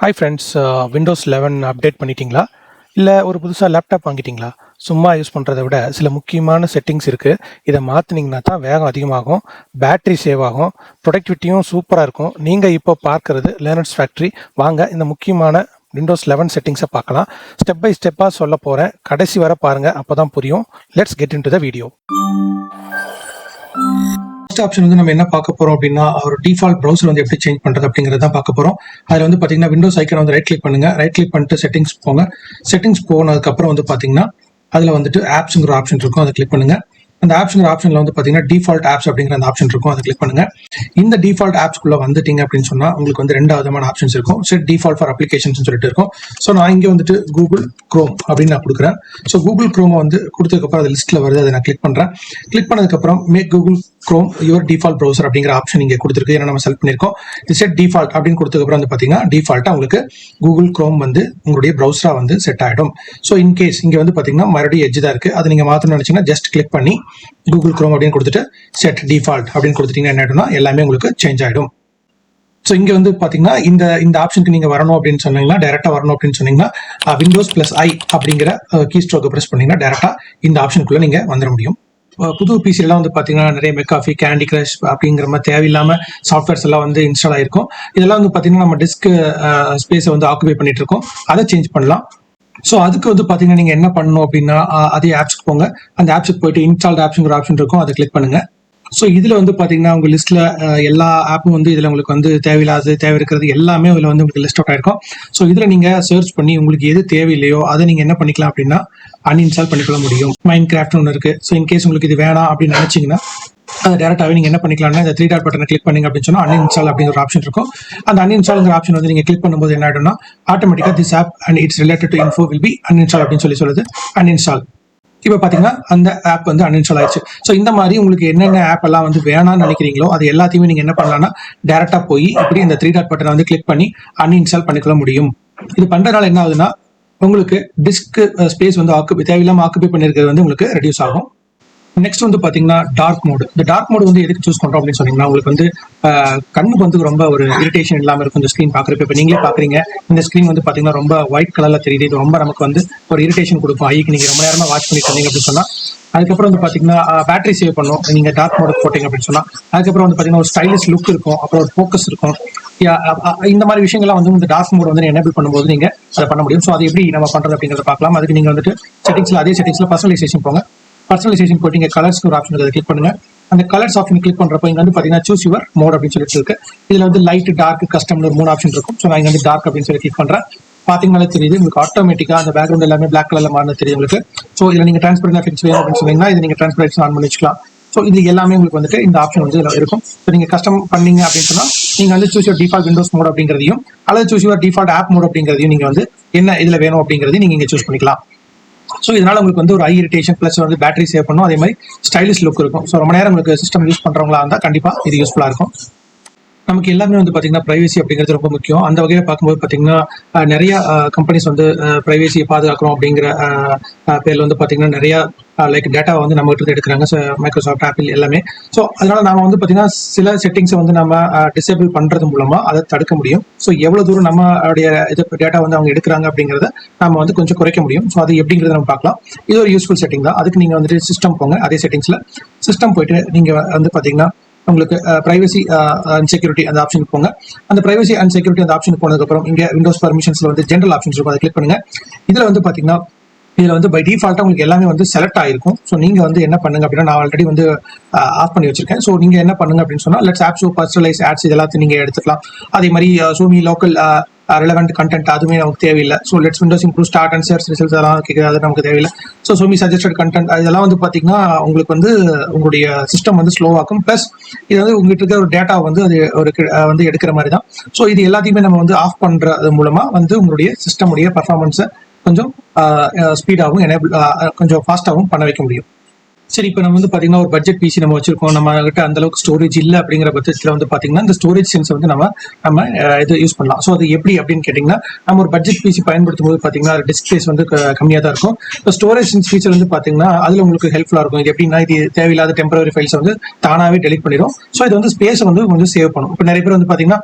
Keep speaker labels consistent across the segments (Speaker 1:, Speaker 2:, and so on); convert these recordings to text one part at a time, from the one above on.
Speaker 1: Hi friends Windows eleven update பண்ணிட்டீங்களா? இல்லை ஒரு புதுசாக லேப்டாப் வாங்கிட்டீங்களா? சும்மா யூஸ் பண்ணுறதை விட சில முக்கியமான செட்டிங்ஸ் இருக்குது இதை மாற்றினீங்கன்னா தான் வேகம் அதிகமாகும் பேட்டரி சேவ் ஆகும் ப்ரொடக்டிவிட்டியும் சூப்பராக இருக்கும். நீங்கள் இப்போ பார்க்குறது லேர்னர்ஸ் ஃபேக்ட்ரி வாங்க இந்த முக்கியமான விண்டோஸ் லெவன் செட்டிங்ஸை பார்க்கலாம். ஸ்டெப் பை ஸ்டெப்பாக சொல்ல போகிறேன் கடைசி வர பாருங்கள் அப்போ தான் புரியும். Let's get into the video first option வந்து நம்ம என்ன பார்க்க போறோம் அப்படின்னா ஒரு டிஃபால்ட் ப்ரௌசர் வந்து எப்படி சேஞ்ச் பண்றது அப்படிங்கறத தான் பார்க்க போறோம். அதுல வந்து பாத்தீங்கன்னா விண்டோஸ் ஐக்கன் வந்து ரைட் கிளிக் பண்ணுங்க. ரைட் கிளிக் பண்ணிட்டு செட்டிங்ஸ் போங்க. செட்டிங்ஸ் போனதுக்கப்புறம் வந்து பாத்தீங்கன்னா அதுல வந்துட்டு ஆப்ஸ்ங்கிற ஆப்ஷன் இருக்கும் அதை கிளிக் பண்ணுங்க. அந்த ஆப்ஷன் ஆப்ஷன்ல வந்து பாத்தீங்கன்னா டிஃபால்ட் ஆப்ஸ் அப்படிங்கிற அந்த ஆப்ஷன் இருக்கும் அதை கிளிக் பண்ணுங்க. இந்த டிஃபால்ட் ஆப்ஸ்க்குள்ள வந்துட்டீங்க அப்படின்னு சொன்னா உங்களுக்கு வந்து ரெண்டு விதமான ஆப்ஷன்ஸ் இருக்கும். செட் டிஃபால்ட் ஃபார் அப்ளிகேஷன்ஸ் சொல்லிட்டு இருக்கும். ஸோ நான் இங்கே வந்துட்டு கூகுள் க்ரோம் அப்படின்னு நான் கொடுக்குறேன். ஸோ கூகுள் க்ரோமை வந்து கொடுத்ததுக்கப்புறம் அது லிஸ்ட்ல வருது அதை நான் கிளிக் பண்றேன். கிளிக் பண்ணதுக்கப்புறம் make Google Chrome your default browser அப்படிங்கிற ஆப்ஷன் இங்கே கொடுத்துருக்கு. ஏன்னா நம்ம செலக்ட் பண்ணியிருக்கோம். செட் டிஃபால்ட் அப்படின்னு கொடுத்ததுக்கப்புறம் வந்து பார்த்தீங்கன்னா டிஃபால்ட்டாக உங்களுக்கு கூகுள் க்ரோம் வந்து உங்களுடைய ப்ரௌசராக வந்து செட் ஆகிடும் ஸோ இன்கேஸ் இங்கே வந்து பார்த்தீங்கன்னா மறுபடியும் எஜ் தான் இருக்குது அதை நீங்கள் மாற்றணும்னு நினச்சிங்கன்னா ஜஸ்ட் கிளிக் பண்ணி கூகுள் க்ரோம் அப்படின்னு கொடுத்துட்டு செட் டிஃபால்ட் அப்படின்னு கொடுத்துட்டீங்கன்னா என்ன ஆகிடும்னா எல்லாமே உங்களுக்கு சேஞ்ச் ஆகிடும் ஸோ இங்கே வந்து பார்த்தீங்கன்னா இந்த இந்த ஆப்ஷனுக்கு நீங்கள் வரணும் அப்படின்னு சொன்னீங்கன்னா டேரெக்டாக வரணும் அப்படின்னு சொன்னீங்கன்னா விண்டோஸ் ப்ளஸ் ஐ அப்படிங்கிற கீ ஸ்ட்ரோக்கை ப்ரெஸ் பண்ணிங்கன்னா டேரெக்டாக இந்த ஆப்ஷனுக்குள்ளே நீங்கள் வந்துட முடியும். புது பிசிலாம் வந்து பார்த்தீங்கன்னா நிறைய மெக்காஃபி கேண்டி கிரஷ் அப்படிங்கிற மாதிரி தேவையில்லாமல் சாஃப்ட்வேர்ஸ் எல்லாம் வந்து இன்ஸ்டால் ஆயிருக்கும். இதெல்லாம் வந்து பார்த்தீங்கன்னா நம்ம டிஸ்க் ஸ்பேஸை வந்து ஆக்குபை பண்ணிட்டு இருக்கோம் அதை சேஞ்ச் பண்ணலாம். ஸோ அதுக்கு வந்து பார்த்தீங்கன்னா நீங்கள் என்ன பண்ணணும் அப்படின்னா அதே ஆப்ஸ்க்கு போங்க. அந்த ஆப்ஸுக்கு போயிட்டு இன்ஸ்டால்ட் ஆப்ஸுங்கிற ஆப்ஷன் இருக்கும். அதை கிளிக் பண்ணுங்க. ஸோ இதில் வந்து பார்த்தீங்கன்னா உங்கள் லிஸ்ட்டில் எல்லா ஆப்பும் வந்து இதில் உங்களுக்கு வந்து தேவையில்லாத தேவை இருக்கிறது எல்லாமே இதில் வந்து உங்களுக்கு லிஸ்ட் அவுட் ஆயிருக்கும். ஸோ இதில் நீங்கள் சர்ச் பண்ணி உங்களுக்கு எது தேவையில்லையோ அதை நீங்கள் என்ன பண்ணிக்கலாம் அப்படின்னா அன்இன்ஸ்டால் பண்ணிக்கொள்ள முடியும். மைண்ட் கிராஃப்ட் ஒன்று இருக்குது ஸோ இன்கேஸ் உங்களுக்கு இது வேணாம் அப்படின்னு நினச்சிங்கன்னா அது டேரக்டாகவே நீங்கள் என்ன பண்ணிக்கலாம்னா இந்த த்ரீ டாட் பட்டனை கிளிக் பண்ணீங்க அப்படின்னு சொன்னால் அன்இன்ஸ்டால் அப்படிங்கிற ஒரு ஆப்ஷன் இருக்கும். அந்த அன்இன்ஸ்டால்ங்கிற ஆப்ஷன் வந்து நீங்கள் கிளிக் பண்ணும்போது என்ன ஆகிடும்னா ஆட்டோமேட்டிக்காக this app and its related to info will be uninstall அப்படின்னு சொல்லி சொல்லுது. அன்இன்ஸ்டால் இப்போ பார்த்தீங்கன்னா அந்த ஆப் வந்து அன்இன்ஸ்டால் ஆயிடுச்சு. ஸோ இந்த மாதிரி உங்களுக்கு என்னென்ன ஆப் எல்லாம் வந்து வேணாம்னு நினைக்கிறீங்களோ அது எல்லாத்தையுமே நீங்கள் என்ன பண்ணலாம்னா டேரெக்டாக போய் இப்படி இந்த த்ரீ டாட் பட்டனை வந்து கிளிக் பண்ணி அன்இன்ஸ்டால் பண்ணிக்கொள்ள முடியும். இது பண்ணுறதுனால என்ன ஆகுதுன்னா உங்களுக்கு டிஸ்க் ஸ்பேஸ் வந்து ஆக்குபை தேவையில்லாமல் ஆக்குபை பண்ணியிருக்கிறது வந்து உங்களுக்கு ரெடியூஸ் ஆகும். நெக்ஸ்ட் வந்து பார்த்தீங்கன்னா டார்க் மோடு இந்த டார்க் மோடு வந்து எதுக்கு சூஸ் பண்ணுறோம் அப்படின்னு சொன்னீங்கன்னா உங்களுக்கு வந்து கண்ணுக்கு வந்து ரொம்ப ஒரு இரிட்டேஷன் இல்லாமல் இருக்கும். இந்த ஸ்க்ரீன் பார்க்குறப்ப இப்போ நீங்களே பார்க்குறீங்க இந்த ஸ்க்ரீன் வந்து பார்த்தீங்கன்னா ரொம்ப ஒயிட் கலரில் தெரியுது. இது ரொம்ப நமக்கு வந்து ஒரு இரிட்டேஷன் கொடுக்கும். ஐக்கு நீங்கள் ரொம்ப நேரமாக வாட்ச் பண்ணிட்டு இருந்தீங்க அப்படின்னு சொன்னால் அதுக்கப்புறம் வந்து பார்த்தீங்கன்னா பேட்டரி சேவ் பண்ணும். நீங்கள் டார்க் மோடு போட்டிங்க அப்படின்னு சொன்னால் அதுக்கப்புறம் வந்து பார்த்தீங்கன்னா ஒரு ஸ்டைலிஷ் லுக் இருக்கும். அப்புறம் ஒரு ஃபோக்கஸ் இருக்கும். Uh, uh, uh, இந்த மாதிரி விஷயங்கள்லாம் வந்து இந்த டார்க் மோட் வந்து எனேபிள் பண்ணும்போது நீங்க அதை பண்ண முடியும். ஸோ அது எப்படி நம்ம பண்றது அப்படிங்கறத பார்க்கலாம். அதுக்கு நீங்க வந்துட்டு செட்டிங்ஸ்ல அதே செட்டிங்ஸ்ல பர்சனலைசேஷன் போங்க. பர்சனலைசேஷன் போயிட்டு கலர்ஸ் ஒரு ஆப்ஷன் அதை கிளிக் பண்ணுங்க. அந்த கலர்ஸ் ஆப்ஷன் கிளிக் பண்ணுறப்போ இங்க வந்து பாத்தீங்கன்னா சூஸ் யுவர் மோட் அப்படின்னு சொல்லிட்டு இருக்கு. இதுல வந்து லைட் டார்க் கஸ்டம்னு ஒரு மூணு ஆப்ஷன் இருக்கும். ஸோ நான் இங்கே வந்து டார்க் அப்படின்னு சொல்லி கிளிக் பண்றேன். பாத்தீங்கன்னாலே தெரியுது. உங்களுக்கு ஆட்டோமேட்டிக்கா அந்த பேக்ரவுண்ட் எல்லாமே பிளாக் கலர்ல மாறினது தெரியும் உங்களுக்கு. ஸோ இதுல நீங்க டிரான்ஸ்பரண்ட் எஃபெக்ட்ஸ் வேணும் அப்படின்னு சொன்னீங்கன்னா இது நீங்க டிரான்ஸ்பரன்ஸ் ஆன் பண்ணி வச்சுக்கலாம். ஸோ இது எல்லாமே உங்களுக்கு வந்துட்டு இந்த ஆப்ஷன் வந்து இதில் இருக்கும். ஸோ நீங்கள் கஸ்டம் பண்ணீங்க அப்படின்னு சொன்னால் நீங்கள் வந்து choose your default Windows mode அப்படிங்கிறதையும் அல்லது choose your default app mode அப்படிங்கிறதையும் நீங்கள் வந்து என்ன இதில் வேணும் அப்படிங்கிறதையும் நீங்கள் இங்கே சூஸ் பண்ணிக்கலாம். ஸோ இதனால உங்களுக்கு வந்து ஒரு ஐ இரிட்டேஷன் ப்ளஸ் வந்து பேட்டரி சேவ் பண்ணும். அதே மாதிரி ஸ்டைலிஷ் லுக் இருக்கும். ஸோ ரொம்ப நேரம் உங்களுக்கு சிஸ்டம் யூஸ் பண்ணுறவங்களா இருந்தால் கண்டிப்பாக இது யூஸ்ஃபுல்லாக இருக்கும். நமக்கு எல்லாமே வந்து பார்த்தீங்கன்னா ப்ரைவசி அப்படிங்கிறது ரொம்ப முக்கியம். அந்த வகையில் பார்க்கும்போது பார்த்தீங்கன்னா நிறைய கம்பெனிஸ் வந்து ப்ரைவசியை பாதுகாக்கிறோம் அப்படிங்கிற பேரில் வந்து பார்த்தீங்கன்னா நிறைய லைக் டேட்டா வந்து நம்ம கிட்ட இருந்து எடுக்கிறாங்க. மைக்ரோசாஃப்ட் ஆப்பிள் எல்லாமே. ஸோ அதனால நாம வந்து பார்த்தீங்கன்னா சில செட்டிங்ஸை வந்து நம்ம டிசேபிள் பண்ணுறது மூலமாக அதை தடுக்க முடியும். ஸோ எவ்வளோ தூரம் நம்மளுடைய இது டேட்டா வந்து அவங்க எடுக்கிறாங்க அப்படிங்கிறத நம்ம வந்து கொஞ்சம் குறைக்க முடியும். ஸோ அது எப்படிங்கிறத நம்ம பார்க்கலாம். இது ஒரு யூஸ்ஃபுல் செட்டிங் தான். அதுக்கு நீங்கள் வந்துட்டு சிஸ்டம் போங்க. அதே செட்டிங்ஸில் சிஸ்டம் போயிட்டு நீங்கள் வந்து பார்த்தீங்கன்னா உங்களுக்கு ப்ரைவசி அண்ட் செக்யூரிட்டி அந்த ஆப்ஷனுக்கு போங்க. அந்த ப்ரைவசி அண்ட் செக்யூரிட்டி அந்த ஆப்ஷனுக்கு போனதுக்கப்புறம் இங்கே விண்டோஸ் பர்மிஷன்ஸில் வந்து ஜென்ரல் ஆப்ஷன்ஸ் இருக்கும். அதை கிளிக் பண்ணுங்க. இதில் வந்து பார்த்தீங்கன்னா இதில் வந்து பை டிஃபால்ட்டாக உங்களுக்கு எல்லாமே வந்து செலக்ட் ஆயிருக்கும். ஸோ நீங்கள் வந்து என்ன பண்ணுங்க அப்படின்னா நான் ஆல்ரெடி வந்து ஆஃப் பண்ணி வச்சிருக்கேன். ஸோ நீங்கள் என்ன பண்ணுங்க அப்படின்னு சொன்னால் லெட்ஸ் ஆப் பர்சனலைஸ் ஆட்ஸ் இது எல்லாத்தையும் நீங்கள் எடுத்துக்கலாம். அதே மாதிரி சோமி லோக்கல் ரெலவெண்ட் கண்டென்ட் அதுவுமே நமக்கு தேவையில்லை. So let's Windows improve start and search results அதெல்லாம் கேட்குறது அது நமக்கு தேவையில்லை. ஸோ சோமி சஜஸ்டட் கண்டென்ட் இதெல்லாம் வந்து பார்த்தீங்கன்னா உங்களுக்கு வந்து உங்களுடைய சிஸ்டம் வந்து ஸ்லோவாக்கும் ப்ளஸ் இது வந்து உங்ககிட்ட இருக்கிற ஒரு டேட்டா வந்து அது ஒரு வந்து எடுக்கிற மாதிரி தான் ஸோ இது எல்லாத்தையுமே நம்ம வந்து ஆஃப் பண்ணுறது மூலமா வந்து உங்களுடைய சிஸ்டமுடைய பர்ஃபார்மன்ஸை கொஞ்சம் ஸ்பீடாகவும் எனேபிள் கொஞ்சம் ஃபாஸ்ட்டாகவும் பண்ண வைக்க முடியும். சரி இப்போ நம்ம வந்து பார்த்தீங்கன்னா ஒரு பட்ஜெட் பிசி நம்ம வச்சிருக்கோம். நம்ம கிட்ட அந்த அளவுக்கு ஸ்டோரேஜ் இல்லை அப்படிங்கிற பட்சத்தில் வந்து பார்த்தீங்கன்னா இந்த ஸ்டோரேஜ் சென்ஸ் வந்து நம்ம நம்ம இது யூஸ் பண்ணலாம். ஸோ அது எப்படி அப்படின்னு கேட்டிங்கன்னா நம்ம ஒரு பட்ஜெட் பிசி பயன்படுத்தும் போது பாத்தீங்கன்னா டிஸ்பிளேஸ் வந்து கம்மியாக தான் இருக்கும். இப்போ ஸ்டோரேஜ் சென்ஸ் ஃபீச்சர் வந்து பார்த்தீங்கன்னா அதில் உங்களுக்கு ஹெல்ப்ஃபுல்லாக இருக்கும். இது எப்படின்னா இது தேவையில்லாத டெம்பரரி ஃபைல்ஸ் வந்து தானாகவே டெலிட் பண்ணிடும். ஸோ இது வந்து ஸ்பேஸ் வந்து கொஞ்சம் சேவ் பண்ணும். இப்போ நிறைய பேர் வந்து பார்த்தீங்கன்னா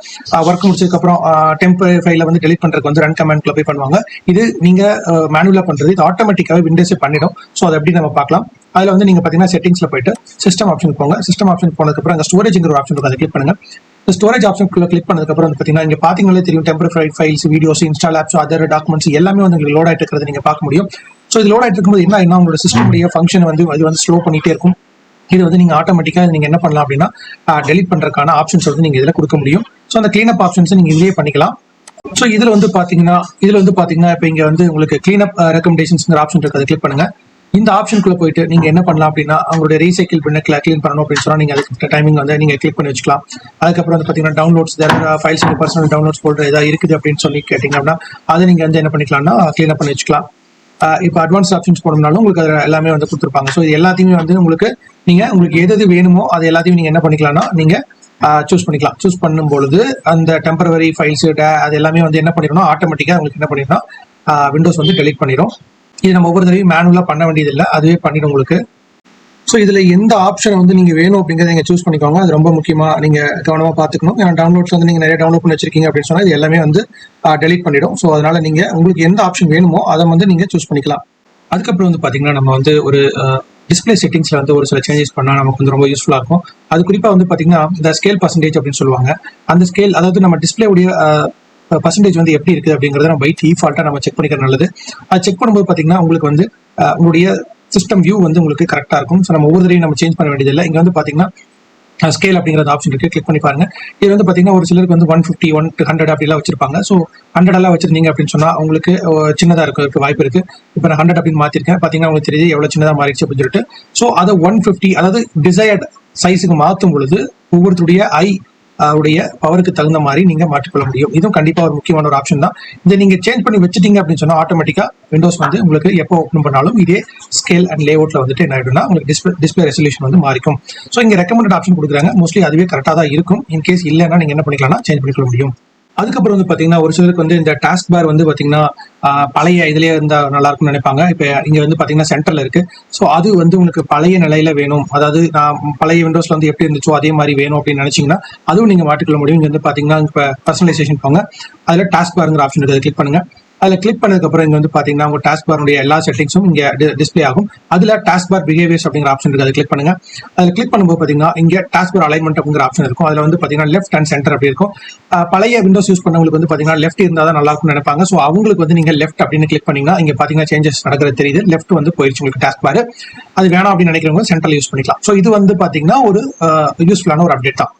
Speaker 1: ஒர்க் முடிச்சதுக்கப்புறம் டெம்பரரி ஃபைல வந்து டெலிட் பண்ணுறதுக்கு வந்து ரன் கமெண்ட்ல போய் பண்ணுவாங்க. இது நீங்கள் மேனுவலாக பண்ணுறது இது ஆட்டோமேட்டிக்காகவே விண்டோஸே பண்ணிடும். ஸோ அதை எப்படி நம்ம பார்க்கலாம்? அதில் வந்து நீங்க பாத்தீங்கன்னா செட்டிங்ஸ்ல போயிட்டு சிஸ்டம் ஆப்ஷன் போங்க. சிஸ்டம் ஆப்ஷன் போனதுக்கு அப்புறம் அங்க ஸ்டோரேஜ்ங்கிற ஒரு ஆப்ஷன் இருக்கும் அதை கிளிக் பண்ணுங்க. இந்த ஸ்டோரேஜ் ஆப்ஷன் கிளிக் பண்ணதுக்கு அப்புறம் வந்து பாத்தீங்கன்னா இங்க பாத்தீங்களே தெரியும் temporary files videos install apps other documents எல்லாமே வந்து உங்களுக்கு லோட் ஆயிட்டு இருக்கிறது நீங்க பார்க்க முடியும். ஸோ இது லோட் ஆயிட்டு இருக்கும்போது என்ன என்ன உங்களோட சிஸ்டமுடைய ஃபங்க்ஷன் வந்து அது வந்து ஸ்லோ பண்ணிட்டே இருக்கும். இது வந்து நீங்க ஆட்டோமேட்டிக்கா நீங்க என்ன பண்ணலாம் அப்படின்னா டெலிட் பண்றதுக்கான ஆப்ஷன்ஸ் வந்து நீங்க இதுல கொடுக்க முடியும். ஸோ அந்த கிளீனப் ஆப்ஷன்ஸ் நீங்க இதுலயே பண்ணிக்கலாம். ஸோ இதுல வந்து பாத்தீங்கன்னா இதுல வந்து பாத்தீங்கன்னா இப்போ இங்க வந்து உங்களுக்கு கிளீனப் ரெக்கமெண்டேஷன்ஸ்ங்கிற ஆப்ஷன் இருக்கு அதை கிளிக் பண்ணுங்க. இந்த ஆப்ஷனுக்குள்ள போயிட்டு நீங்க என்ன பண்ணலாம் அப்படின்னா அவங்களுடைய ரீசைக்கிள் பண்ண கிளீன் பண்ணணும் அப்படின்னு சொன்னா நீங்க அதுக்கு டைமிங் வந்து நீங்க கிளிக் பண்ணி வச்சுக்கலாம். அதுக்கப்புறம் வந்து பாத்தீங்கன்னா downloads files personal downloads folder ஏதாவது இருக்குது அப்படின்னு சொல்லி கேட்டீங்க அப்படின்னா அதை நீங்க வந்து என்ன பண்ணிக்கலாம்னா கிளீன் பண்ணி வச்சுக்கலாம். இப்போ அட்வான்ஸ் ஆப்ஷன்ஸ் போனோம்னாலும் உங்களுக்கு அதில் எல்லாமே வந்து கொடுத்துருப்பாங்க. ஸோ இது எல்லாத்தையுமே வந்து உங்களுக்கு நீங்கள் உங்களுக்கு எது எது வேணுமோ அது எல்லாத்தையும் நீங்கள் என்ன பண்ணிக்கலாம்னா நீங்கள் சூஸ் பண்ணிக்கலாம். சூஸ் பண்ணும் பொழுது அந்த டெம்பரவரி ஃபைல்ஸ் அது எல்லாமே வந்து என்ன பண்ணிடணும் ஆட்டோமேட்டிக்காக உங்களுக்கு என்ன பண்ணிடணும் விண்டோஸ் வந்து டெலிட் பண்ணிடும். இது நம்ம ஒவ்வொரு தடவையும் மேனுவலாக பண்ண வேண்டியதில்லை. அதுவே பண்ணிடும் உங்களுக்கு. ஸோ இதில் எந்த ஆப்ஷன் வந்து நீங்கள் வேணும் அப்படிங்கிறத நீங்கள் சூஸ் பண்ணிக்கோங்க. அது ரொம்ப முக்கியமாக நீங்கள் கவனமாக பார்த்துக்கணும். ஏன்னா டவுன்லோட்ஸ் வந்து நீங்கள் நிறைய டவுன்லோட் பண்ணி வச்சிருக்கீங்க அப்படின்னு சொன்னால் இது எல்லாமே வந்து டெலிட் பண்ணிடும். ஸோ அதனால் நீங்கள் உங்களுக்கு எந்த ஆப்ஷன் வேணுமோ அதை வந்து நீங்கள் சூஸ் பண்ணிக்கலாம். அதுக்கப்புறம் வந்து பார்த்தீங்கன்னா நம்ம வந்து ஒரு டிஸ்பிளே செட்டிங்ஸில் வந்து ஒரு சில சேஞ்சஸ் பண்ணால் நமக்கு வந்து ரொம்ப யூஸ்ஃபுல்லாக இருக்கும். அது குறிப்பாக வந்து பார்த்தீங்கன்னா இந்த ஸ்கேல் பர்சன்டேஜ் அப்படின்னு சொல்லுவாங்க. அந்த ஸ்கேல் அதாவது நம்ம டிஸ்பிளே உடைய பர்சன்டேஜ் வந்து எப்படி இருக்குது அப்படிங்கறத நம்ம பை டிஃபால்ட்டா நம்ம செக் பண்ணிக்கிறது நல்லது. அது செக் பண்ணும்போது பார்த்தீங்கன்னா உங்களுக்கு வந்து உங்களுடைய சிஸ்டம் வியூ வந்து உங்களுக்கு கரெக்டாக இருக்கும். ஸோ நம்ம ஒவ்வொரு நம்ம சேஞ்ச் பண்ண வேண்டியதில்லை. இங்கே வந்து பார்த்தீங்கன்னா ஸ்கேல் அப்படிங்கிற ஆப்ஷன் இருக்கு. கிளிக் பண்ணி பாருங்க. இது வந்து பாத்தீங்கன்னா ஒரு சிலருக்கு வந்து ஒன் ஃபிஃப்டி ஒன் ஹண்ட்ரட் அப்படிலாம் வச்சிருப்பாங்க. ஸோ ஹண்ட்ரட் எல்லாம் வச்சிருந்தீங்க அப்படின்னு சொன்னா உங்களுக்கு சின்னதாக சின்னதா இருக்க வாய்ப்பு இருக்கு. இப்போ நான் ஹண்ட்ரட் அப்படின்னு மாத்திருக்கேன். பாத்தீங்கன்னா உங்களுக்கு தெரியுது எவ்வளவு சின்னதா மாறிடுச்சு அப்படின்னு சொல்லிட்டு. ஸோ அதை ஒன் ஃபிஃப்டி அதாவது டிசையர்ட் சைஸுக்கு மாற்றும் பொழுது ஒவ்வொருத்தருடைய ஐ உடைய பவருக்கு தகுந்த மாதிரி நீங்க மாற்றிக்கொள்ள முடியும். இதுவும் கண்டிப்பா ஒரு முக்கியமான ஒரு ஆப்ஷன் தான். இதை நீங்க சேஞ்ச் பண்ணி வச்சிட்டீங்க அப்படின்னு சொன்னா ஆட்டோமேட்டிக்கா விண்டோஸ் வந்து உங்களுக்கு எப்போ ஓப்பன் பண்ணாலும் இதே ஸ்கேல் அண்ட் லேஅவுட்ல வந்துட்டு என்ன ஆயிடும்னா உங்களுக்கு டிஸ்பிளே டிஸ்பிளே ரெசல்யூஷன் வந்து மாறிக்கும். ஸோ இங்க ரெக்கமெண்டட் ஆப்ஷன் கொடுக்குறாங்க. மோஸ்ட்லி அதுவே கரெக்டாக தான் இருக்கும். இன் கேஸ் இல்லைன்னா நீங்க என்ன பண்ணிக்கலாம்னா சேஞ்ச் பண்ணிக்கொள்ள முடியும். அதுக்கப்புறம் வந்து பாத்தீங்கன்னா ஒரு சிலருக்கு வந்து இந்த டாஸ்க் பார் வந்து பாத்தீங்கன்னா பழைய இதுலயே இருந்தா நல்லா இருக்கும்னு நினைப்பாங்க. இப்போ இங்க வந்து பாத்தீங்கன்னா சென்டர்ல இருக்கு. ஸோ அது வந்து உங்களுக்கு பழைய நிலையில வேணும். அதாவது நான் பழைய விண்டோஸ்ல வந்து எப்படி இருந்துச்சோ அதே மாதிரி வேணும் அப்படின்னு நினைச்சீங்கன்னா அதுவும் நீங்க மாட்டிக்கொள்ள முடியும். இங்க வந்து பாத்தீங்கன்னா இப்ப பர்சனலைசேஷன் போங்க. அதுல டாஸ்க் பாருங்கிற ஆப்ஷன் இருக்கு. கிளிக் பண்ணுங்க. அதில் கிளிக் பண்ணதுக்கு அப்புறம் வந்து பார்த்தீங்கன்னா உங்கள் டாஸ்க் பாருடைய எல்லா செட்டிங்ஸும் இங்கே டிஸ்ப்ளே ஆகும். அதில் டாஸ்க் பார் பிஹேவியர்ஸ் அப்படிங்கிற ஆப்ஷன் இருக்குது அதை கிளிக் பண்ணுங்க. அதில் கிளிக் பண்ணும்போது பார்த்தீங்கன்னா இங்கே டாஸ்க் பார் அலைன்மெண்ட் அப்படிங்கிற ஆப்ஷன் இருக்கும். அதில் வந்து பார்த்தீங்கன்னா லெஃப்ட் அண்ட் சென்டர் அப்படி இருக்கும். பழைய விண்டோஸ் யூஸ் பண்ணவங்களுக்கு வந்து பார்த்தீங்கன்னா லெஃப்ட் இருந்தால் தான் நல்லா இருக்கும்னு நினைப்பாங்க. ஸோ அவங்களுக்கு வந்து நீங்கள் லெஃப்ட் அப்படின்னு கிளிக் பண்ணீங்கன்னா இங்கே பார்த்தீங்கன்னா சேஞ்சஸ் நடக்கிறது தெரியுது. லெஃப்ட் வந்து போயிடுச்சு உங்களுக்கு டாஸ்க் பார் அது வேணாம் அப்படின்னு நினைக்கிறவங்க சென்ட்ரல் யூஸ் பண்ணிக்கலாம். ஸோ இது வந்து பார்த்தீங்கன்னா ஒரு யூஸ்ஃபுல்லான ஒரு அப்டேட் தான்.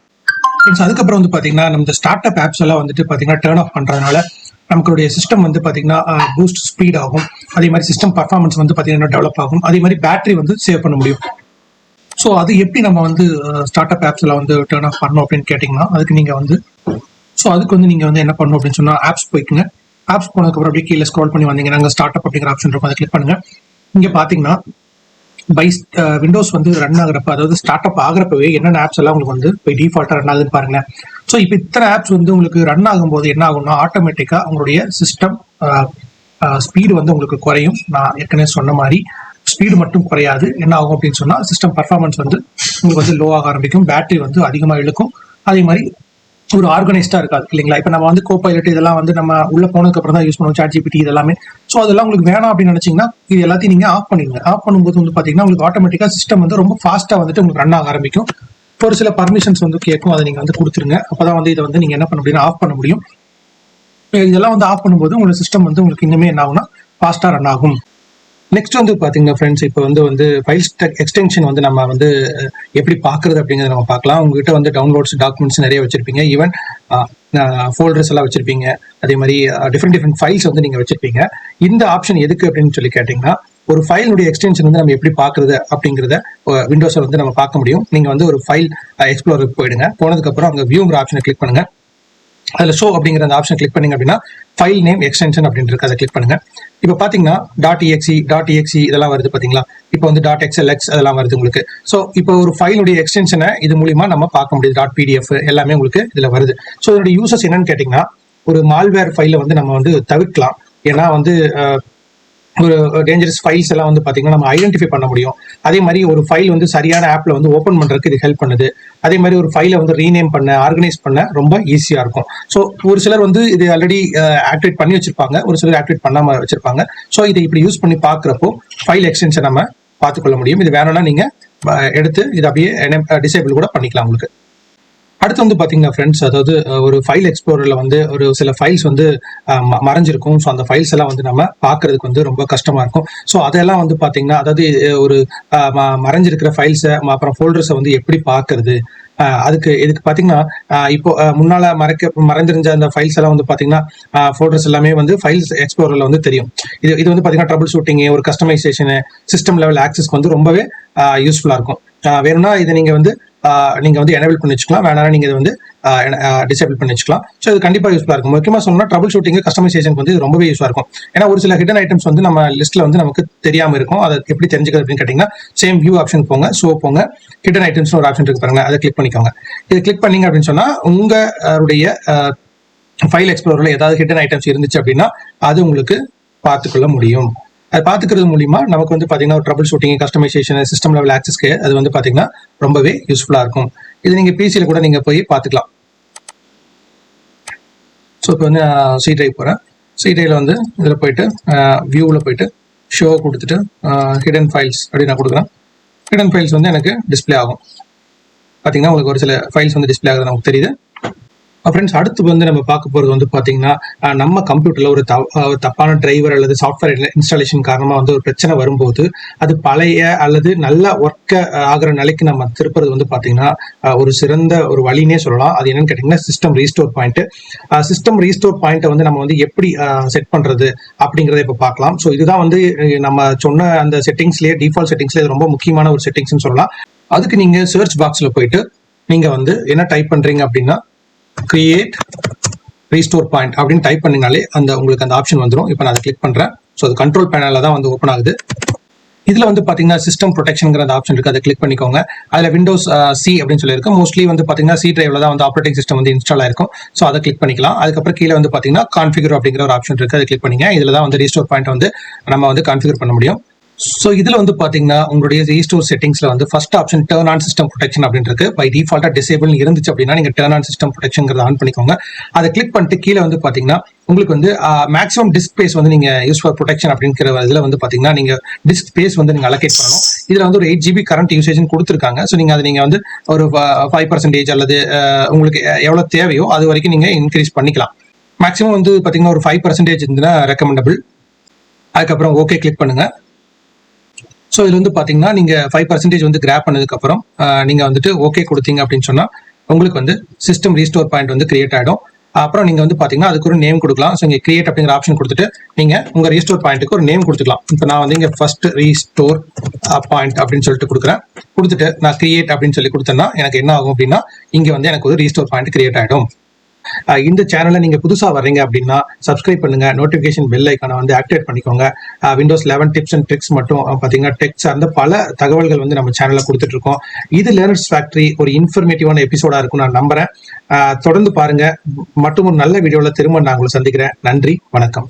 Speaker 1: ஃப்ரெண்ட்ஸ் அதுக்கப்புறம் வந்து பார்த்தீங்கன்னா நம்ம ஸ்டார்ட் அப் ஆப்ஸ் எல்லாம் வந்துட்டு பார்த்தீங்கன்னா டேர்ன் ஆஃப் பண்ணுறதுனால நமக்குடைய சிஸ்டம் வந்து பார்த்தீங்கன்னா பூஸ்ட் ஸ்பீட் ஆகும். அதே மாதிரி சிஸ்டம் பர்ஃபார்மன்ஸ் வந்து பார்த்தீங்கன்னா டெவலப் ஆகும். அதே மாதிரி பேட்டரி வந்து சேவ் பண்ண முடியும். ஸோ அது எப்படி நம்ம வந்து ஸ்டார்ட் அப் ஆப்ஸில் வந்து டேர்ன் ஆஃப் பண்ணணும் அப்படின்னு கேட்டிங்கன்னா அதுக்கு நீங்கள் வந்து ஸோ அதுக்கு வந்து நீங்கள் வந்து என்ன பண்ணணும் அப்படின்னு சொன்னால் ஆப்ஸ் போய்க்குங்க. ஆப்ஸ் போனதுக்கப்புறம் அப்படியே கீழே ஸ்க்ரோல் பண்ணி வந்தீங்கன்னா அங்கே ஸ்டார்ட் அப் அப்படிங்கிற ஆப்ஷன் இருக்கும். அதை கிளிக் பண்ணுங்க. இங்கே பார்த்தீங்கன்னா பை விண்டோஸ் வந்து ரன் ஆகிறப்ப அதாவது ஸ்டார்ட் அப் ஆகுறப்பவே என்னென்ன ஆப்ஸ் எல்லாம் உங்களுக்கு வந்து போய் டிஃபால்ட்டாக ரன் ஆகுதுன்னு பாருங்கள் ஸோ இப்போ இத்தனை ஆப்ஸ் வந்து உங்களுக்கு ரன் ஆகும்போது என்ன ஆகும்னா ஆட்டோமேட்டிக்காக உங்களுடைய சிஸ்டம் ஸ்பீடு வந்து உங்களுக்கு குறையும். நான் ஏற்கனவே சொன்ன மாதிரி ஸ்பீடு மட்டும் குறையாது. என்ன ஆகும் அப்படின்னு சொன்னால் சிஸ்டம் பர்ஃபார்மன்ஸ் வந்து உங்களுக்கு வந்து லோ ஆக ஆரம்பிக்கும். பேட்டரி வந்து அதிகமாக இழுக்கும். அதே மாதிரி ஒரு ஆர்கனைஸ்டா இருக்காது இல்லைங்களா? இப்போ நம்ம வந்து கோ பைலட் இதெல்லாம் வந்து நம்ம உள்ள போனதுக்கு அப்புறம் தான் யூஸ் பண்ணுவோம் சாட் ஜிபிடி இதெல்லாமே. ஸோ அதெல்லாம் உங்களுக்கு வேணாம் அப்படின்னு நினச்சிங்கன்னா இது எல்லாத்தையும் நீங்கள் ஆஃப் பண்ணிடுங்க. ஆஃப் பண்ணும்போது வந்து பார்த்தீங்கன்னா உங்களுக்கு ஆட்டோமேட்டிக்காக சிஸ்டம் வந்து ரொம்ப ஃபாஸ்ட்டாக வந்துட்டு உங்களுக்கு ரன் ஆக ஆரம்பிக்கும். ஒரு சில பர்மிஷன்ஸ் வந்து கேட்கும். அதை நீங்கள் வந்து கொடுத்துருங்க. அப்போ தான் வந்து இதை வந்து நீங்கள் என்ன பண்ண முடியும்? ஆஃப் பண்ண முடியும். இதெல்லாம் வந்து ஆஃப் பண்ணும்போது உங்களோட சிஸ்டம் வந்து உங்களுக்கு இன்னுமே என்ன ஆகும்னா ஃபாஸ்டா ரன் ஆகும். நெக்ஸ்ட் வந்து பார்த்தீங்கன்னா ஃப்ரெண்ட்ஸ் இப்போ வந்து வந்து ஃபைல்ஸ் எக்ஸ்டென்ஷன் வந்து நம்ம வந்து எப்படி பார்க்கறது அப்படிங்கிறத நம்ம பார்க்கலாம். உங்ககிட்ட வந்து டவுன்லோட்ஸ் டாக்குமெண்ட்ஸ் நிறைய வச்சிருப்பீங்க. ஈவன் ஃபோல்டர்ஸ் எல்லாம் வச்சிருப்பீங்க. அதே மாதிரி டிஃப்ரெண்ட் டிஃப்ரெண்ட் ஃபைல்ஸ் வந்து நீங்க வச்சிருப்பீங்க. இந்த ஆப்ஷன் எதுக்கு அப்படின்னு சொல்லி கேட்டீங்கன்னா ஒரு ஃபைலுடைய எக்ஸ்டென்ஷன் வந்து நம்ம எப்படி பார்க்குறது அப்படிங்கிறத விண்டோஸில் வந்து நம்ம பார்க்க முடியும். நீங்க வந்து ஒரு ஃபைல் எக்ஸ்ப்ளோருக்கு போயிடுங்க. போனதுக்கு அப்புறம் அங்கே வியூங்கிற ஆப்ஷனை கிளிக் பண்ணுங்க. அதில் ஷோ அப்படிங்கிற அந்த ஆப்ஷன் கிளிக் பண்ணீங்க அப்படின்னா ஃபைல் நேம் எக்ஸ்டென்ஷன் அப்படின்னு இருக்கு. அதை கிளிக் பண்ணுங்க. இப்போ பார்த்தீங்கன்னா டாட் இஎக்ஸி டாட் இஎக்ஸி இதெல்லாம் வருது பார்த்தீங்களா இப்போ வந்து. டாட் எக்ஸ்எல்எக்ஸ் அதெல்லாம் வருது உங்களுக்கு. ஸோ இப்போ ஒரு ஃபைலுடைய எக்ஸ்டென்ஷனை இது மூலியமா நம்ம பார்க்க முடியுது. டாட் பிடிஎஃப் எல்லாமே உங்களுக்கு இதில் வருது. ஸோ இதோட யூசஸ் என்னன்னு கேட்டிங்கன்னா ஒரு மால்வேர் ஃபைலை வந்து நம்ம வந்து தவிர்க்கலாம். ஏன்னா வந்து ஒரு டேஞ்சரஸ் ஃபைல்ஸ் எல்லாம் வந்து பார்த்தீங்கன்னா நம்ம ஐடென்டிஃபை பண்ண முடியும். அதே மாதிரி ஒரு ஃபைல் வந்து சரியான ஆப்பில் வந்து ஓப்பன் பண்ணுறதுக்கு இது ஹெல்ப் பண்ணுது. அதே மாதிரி ஒரு ஃபைலை வந்து ரீநேம் பண்ண ஆர்கனைஸ் பண்ண ரொம்ப ஈஸியாக இருக்கும். ஸோ ஒரு சிலர் வந்து இது ஆல்ரெடி ஆக்டிவேட் பண்ணி வச்சிருப்பாங்க. ஒரு சிலர் ஆக்டிவேட் பண்ணாமல் வச்சிருப்பாங்க. ஸோ இதை இப்படி யூஸ் பண்ணி பார்க்குறப்போ ஃபைல் எக்ஸ்டென்ஷன் நம்ம பார்த்துக்கொள்ள முடியும். இது வேணும்னா நீங்கள் எடுத்து இதை அப்படியே டிசேபிள் கூட பண்ணிக்கலாம் உங்களுக்கு. அடுத்து வந்து பார்த்தீங்கன்னா ஃப்ரெண்ட்ஸ் அதாவது ஒரு ஃபைல் எக்ஸ்ப்ளோரில் வந்து ஒரு சில ஃபைல்ஸ் வந்து ம- மறைஞ்சிருக்கும். ஸோ அந்த ஃபைல்ஸ் எல்லாம் வந்து நம்ம பார்க்கறதுக்கு வந்து ரொம்ப கஷ்டமாக இருக்கும். ஸோ அதெல்லாம் வந்து பார்த்தீங்கன்னா அதாவது ஒரு ம- மறைஞ்சிருக்கிற ஃபைல்ஸை அப்புறம் ஃபோல்டர்ஸை வந்து எப்படி பார்க்கறது அதுக்கு இதுக்கு பார்த்தீங்கன்னா இப்போ முன்னால் மறைக்க மறைஞ்சிருந்த அந்த ஃபைல்ஸ் எல்லாம் வந்து பார்த்தீங்கன்னா ஃபோல்டர்ஸ் எல்லாமே வந்து ஃபைல்ஸ் எக்ஸ்ப்ளோரில் வந்து தெரியும். இது இது வந்து பார்த்தீங்கன்னா ட்ரபிள் ஷூட்டிங் ஒரு கஸ்டமைசேஷனு சிஸ்டம் லெவல் ஆக்சஸ்க்கு வந்து ரொம்பவே யூஸ்ஃபுல்லாக இருக்கும். வேணும்னா இதை நீங்கள் வந்து நீங்கள் வந்து எனேபிள் பண்ணி வச்சுக்கலாம். வேணாலும் நீங்கள் இது வந்து டிசேபிள் பண்ணி வச்சுக்கலாம். ஸோ இது கண்டிப்பாக யூஸ்ஃபுல்லாக இருக்கும். முக்கியமாக சொன்னால் ட்ரபிள் ஷூட்டிங் கஸ்டமைசேஷனுக்கு வந்து இது ரொம்பவே யூஸ்ஃபாக இருக்கும். ஏன்னா ஒரு சில ஹிடன் ஐட்டம்ஸ் வந்து நம்ம லிஸ்ட்டில் வந்து நமக்கு தெரியாமல் இருக்கும். அதை எப்படி தெரிஞ்சுக்கிறது அப்படின்னு கேட்டிங்கன்னா சேம் வியூ ஆப்ஷன் போங்க ஸோ போங்க. ஹிடன் ஐட்டம்ஸ் ஒரு ஆப்ஷன் இருக்கு பாருங்க. அதை கிளிக் பண்ணிக்கோங்க. இது கிளிக் பண்ணீங்க அப்படின்னு சொன்னால் உங்களுடைய ஃபைல் எக்ஸ்ப்ளோரில் ஏதாவது ஹிடன் ஐட்டம்ஸ் இருந்துச்சு அப்படின்னா அது உங்களுக்கு பார்த்துக்கொள்ள முடியும். அது பார்த்துக்கிறது மூலிமா நமக்கு வந்து பார்த்தீங்கன்னா ஒரு troubleshooting customisation system level ஆக்சஸ்க்கு அது வந்து பார்த்தீங்கன்னா ரொம்பவே யூஸ்ஃபுல்லாக இருக்கும். இது நீங்கள் பிசியில் கூட நீங்கள் போய் பார்த்துக்கலாம் ஸோ இப்போ வந்து நான் சி ட்ரைவ் போகிறேன் சி ட்ரைவில் வந்து இதில் போயிட்டு வியூவில் போயிட்டு ஷோ கொடுத்துட்டு ஹிடன் ஃபைல்ஸ் அப்படின்னு நான் கொடுக்குறேன். ஹிடன் ஃபைல்ஸ் வந்து எனக்கு டிஸ்ப்ளே ஆகும். பார்த்தீங்கன்னா உங்களுக்கு ஒரு சில ஃபைல்ஸ் வந்து டிஸ்ப்ளே ஆகுது நமக்கு தெரியுது. ஃப்ரெண்ட்ஸ் அடுத்து வந்து நம்ம பார்க்க போகிறது வந்து பார்த்தீங்கன்னா நம்ம கம்ப்யூட்டரில் ஒரு தவ- ஒரு தப்பான டிரைவர் அல்லது சாஃப்ட்வேர் இன்ஸ்டாலேஷன் காரணமாக வந்து ஒரு பிரச்சனை வரும்போது அது பழைய அல்லது நல்ல ஒர்க்க ஆகிற நிலைக்கு நம்ம திருப்புறது வந்து பார்த்தீங்கன்னா ஒரு சிறந்த ஒரு வழினே சொல்லலாம். அது என்னன்னு கேட்டிங்கன்னா system restore point system restore பாயிண்ட்டை வந்து நம்ம வந்து எப்படி செட் பண்ணுறது அப்படிங்கிறத இப்போ பார்க்கலாம். ஸோ இதுதான் வந்து நம்ம சொன்ன அந்த செட்டிங்ஸ்லேயே டிஃபால்ட் செட்டிங்ஸ்லேயே ரொம்ப முக்கியமான ஒரு செட்டிங்ஸ்னு சொல்லலாம். அதுக்கு நீங்கள் சர்ச் பாக்ஸில் போயிட்டு நீங்கள் வந்து என்ன டைப் பண்ணுறீங்க அப்படின்னா கிரியேட் ரீஸ்டோர் பாயிண்ட் அப்படின்னு டைப் பண்ணிங்கனாலே அந்த உங்களுக்கு அந்த ஆப்ஷன் வந்துடும் இப்போ நான் அதை கிளிக் பண்ணுறேன் ஸோ அது கண்ட்ரோல் பேனலில் தான் வந்து ஓப்பன் ஆகுது. இதில் வந்து பார்த்தீங்கன்னா சிஸ்டம் ப்ரொடெக்ஷனுங்கிற அந்த ஆப்ஷன் இருக்குது அதை கிளிக் பண்ணிக்கோங்க. அதில் விண்டோஸ் சி அப்படின்னு சொல்லியிருக்கு. மோஸ்ட்லி வந்து பார்த்தீங்கன்னா சி ட்ரைவில் தான் வந்து ஆப்ரேட்டிங் சிஸ்டம் வந்து இன்ஸ்டால் ஆயிருக்கும். ஸோ அதை கிளிக் பண்ணிக்கலாம். அதுக்கப்புறம் கீழே வந்து பார்த்தீங்கன்னா கான்ஃபிகர் அப்படிங்கிற ஒரு ஆப்ஷன் இருக்குது அதை கிளிக் பண்ணிங்க. இதில் தான் வந்து ரீஸ்டோர் பாயிண்ட் வந்து நம்ம வந்து கான்ஃபிகர் பண்ண முடியும். ஸோ இதில் வந்து பார்த்தீங்கன்னா உங்களுடைய ரீஸ்டோர் செட்டிங்ஸில் வந்து first option turn on system protection அப்படின்றது பை டிஃபால்ட்டாக டிசேபிள் இருந்துச்சு அப்படின்னா நீங்கள் turn on system protection on பண்ணிக்கோங்க. அதை கிளிக் பண்ணிட்டு கீழே வந்து பார்த்தீங்கன்னா உங்களுக்கு வந்து மேக்ஸிமம் டிஸ்க் ஸ்பேஸ் வந்து நீங்கள் யூஸ் ஃபார் ப்ரொடெக்ஷன் அப்படிங்கிற இதில் வந்து பார்த்தீங்கன்னா நீங்கள் டிஸ்க் ஸ்பேஸ் வந்து நீங்கள் அலோகேட் பண்ணணும். இதில் வந்து ஒரு எயிட் ஜிபி கரண்ட் யூசேஜ் கொடுத்துருக்காங்க. ஸோ நீங்கள் அதை நீங்கள் வந்து ஒரு ஃபைவ் பர்சன்டேஜ் அல்லது உங்களுக்கு எவ்வளோ தேவையோ அது வரைக்கும் நீங்கள் இன்க்ரீஸ் பண்ணிக்கலாம். மேக்ஸிமம் வந்து பார்த்தீங்கன்னா ஒரு ஃபைவ் பர்சன்டேஜ் இருந்துன்னா ரெக்கமெண்டபிள் அதுக்கப்புறம் ஓகே கிளிக் பண்ணுங்கள் ஸோ இது வந்து பார்த்தீங்கன்னா நீங்கள் ஃபைவ் பர்சன்டேஜ் வந்து கிராப் பண்ணதுக்கப்புறம் நீங்கள் வந்துட்டு ஓகே கொடுத்தீங்க அப்படின்னு சொன்னால் உங்களுக்கு வந்து சிஸ்டம் ரீஸ்டோர் பாயிண்ட் வந்து கிரியேட் ஆகிடும் அப்புறம் நீங்கள் வந்து பார்த்தீங்கன்னா அதுக்கு ஒரு நேம் கொடுக்கலாம். ஸோ இங்கே கிரியேட் அப்படிங்கிற ஆப்ஷன் கொடுத்துட்டு நீங்கள் உங்கள் ரீஸ்டோர் பாயிண்ட்டுக்கு ஒரு நேம் கொடுத்துக்கலாம். இப்போ நான் வந்து இங்கே ஃபர்ஸ்ட் ரீஸ்டோர் பாயிண்ட் அப்படின்னு சொல்லிட்டு கொடுக்குறேன். கொடுத்துட்டு நான் கிரியேட் அப்படின்னு சொல்லி கொடுத்தேன்னா எனக்கு என்ன ஆகும் அப்படின்னா இங்கே வந்து எனக்கு ஒரு ரீஸ்டோர் பாயிண்ட் கிரியேட் ஆகிடும் இந்த சேனல்ல நீங்க புதுசா வர்றீங்க அப்படின்னா சப்ஸ்கிரைப் பண்ணுங்க. நோட்டிபிகேஷன் பெல் ஐக்கானை வந்து ஆக்டிவேட் பண்ணிக்கோங்க. Windows eleven tips and tricks மட்டும் பாத்தீங்கன்னா டெக் சார்ந்த பல தகவல்கள் வந்து நம்ம சேனல்ல கொடுத்துட்டு இருக்கோம் இது லேர்னர்ஸ் ஃபேக்டரி ஒரு இன்ஃபர்மேட்டிவான எபிசோடா இருக்கும் நான் நம்புறேன். தொடர்ந்து பாருங்க. மற்றும் ஒரு நல்ல வீடியோல திரும்ப நான் உங்களை சந்திக்கிறேன். நன்றி. வணக்கம்.